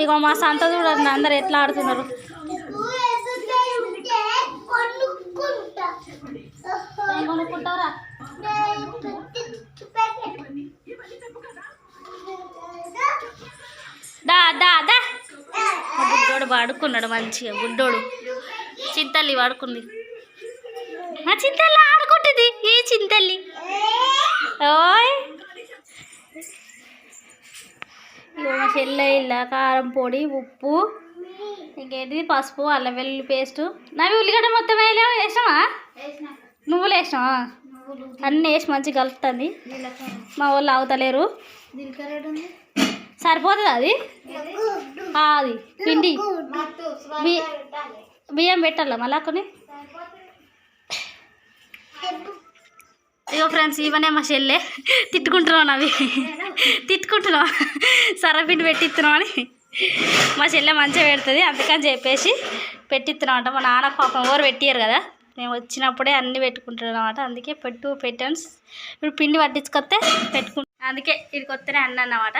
ఇగో మా సంత చూడండి అందరు ఎట్లా ఆడుతున్నారు. కొనుక్కుంటారా? దా దా దా. గుడ్డోడు వాడుకున్నాడు మంచిగా గుడ్డోడు చింతల్లి వాడుకుంది మా చింతల్లి ఆడుకుంటుంది ఈ చింతల్లి. ఓ. ఇగో మా చెల్లె ఇలా కారం పొడి ఉప్పు ఇంకేంటిది? పసుపు అల్లం వెల్లుల్లి పేస్ట్. నవి ఉల్లిగడ్డ మొత్తం వేయలేవు? వేసినావా? నువ్వులు వేసినావా? అన్నీ వేసి మంచిగా కలుపుతుంది. మా వాళ్ళు ఆగుతలేరు సరిపోతుంది అది? అది. పిండి. బియ్యం పెట్టాలా మళ్ళా కొన్ని? ఇగో ఫ్రెండ్స్ ఇవనే మా చెల్లె. తిట్టుకుంటున్నాం అవి తిట్టుకుంటున్నాం సర్రపిండి పెట్టిస్తున్నాం అని మా చెల్లె మంచిగా పెడుతుంది అందుకని చెప్పేసి పెట్టిస్తున్నాం అంట. మా నాన్న పాపం ఎవరు పెట్టారు కదా. మేము వచ్చినప్పుడే అన్నీ పెట్టుకుంటున్నాం అనమాట అందుకే పెట్టు పెట్టాను ఇప్పుడు పిండి పట్టించుకొస్తే పెట్టుకుంటాం. అందుకే ఇక్కడికి వస్తేనే అన్న అన్నమాట.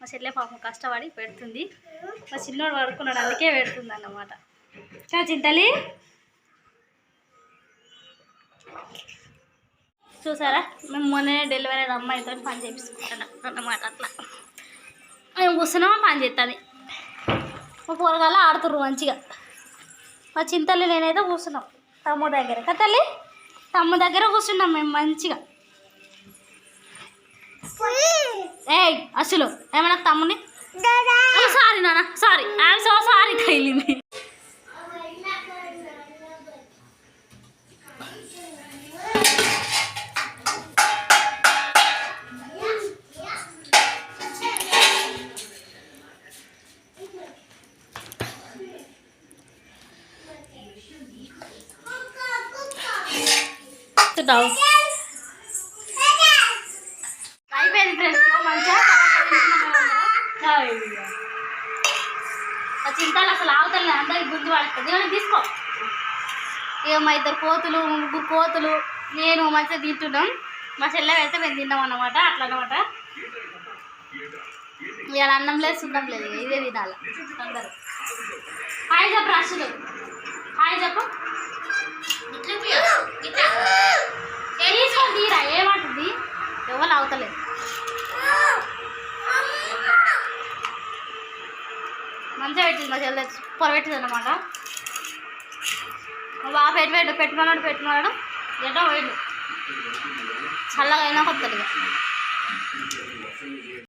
మా చెల్లె పాపం కష్టపడి పెడుతుంది. మా చిన్నోడు పడుకున్నాడు అందుకే పెడుతుంది అన్నమాట. చింతలి. చూసారా? మేము మొన్ననే డెలివరీ అయిన అమ్మాయితో పని చేపించుకుంటున్నాం అన్నమాట అట్లా. మేము కూర్చున్నామా? పని చేస్తుంది మా కూరగాయలు ఆడుతుర్రు మంచిగా. మా చింతల్లి నేనైతే కూర్చున్నాం తమ్ముడు దగ్గర. తల్లి? తమ్ముడు దగ్గర కూర్చున్నాం మేము మంచిగా. ఏయ్ అసలు ఏమన్నా తమ్ముని తింటావు అయిపోయింది ఫ్రెండ్స్ మంచిగా చింతలు అసలు ఆవుతలే అందరికి గుర్తు పడుతుంది ఏమైనా తీసుకో. ఇక మా ఇద్దరు కోతులు ముగ్గురు కోతులు నేను మంచిగా తింటున్నాం. మా చెల్లె అయితే మేము తిన్నాం అన్నమాట అట్లా అనమాట ఇవాళ అన్నం లేదు సున్నం లేదు ఇక ఇదే తినాలి. అందరు. హాయ్ చెప్పు రాసులు హాయ్ చెప్పు. మంచిగా పెట్టింది మా చెల్లె సూపర్ పెట్టింది అనమాట బాగా పెట్టి పెట్టు పెట్టుకున్నాడు పెట్టుకున్నాడు ఎటో పోయిండు. చల్లగా అయినా కొత్తది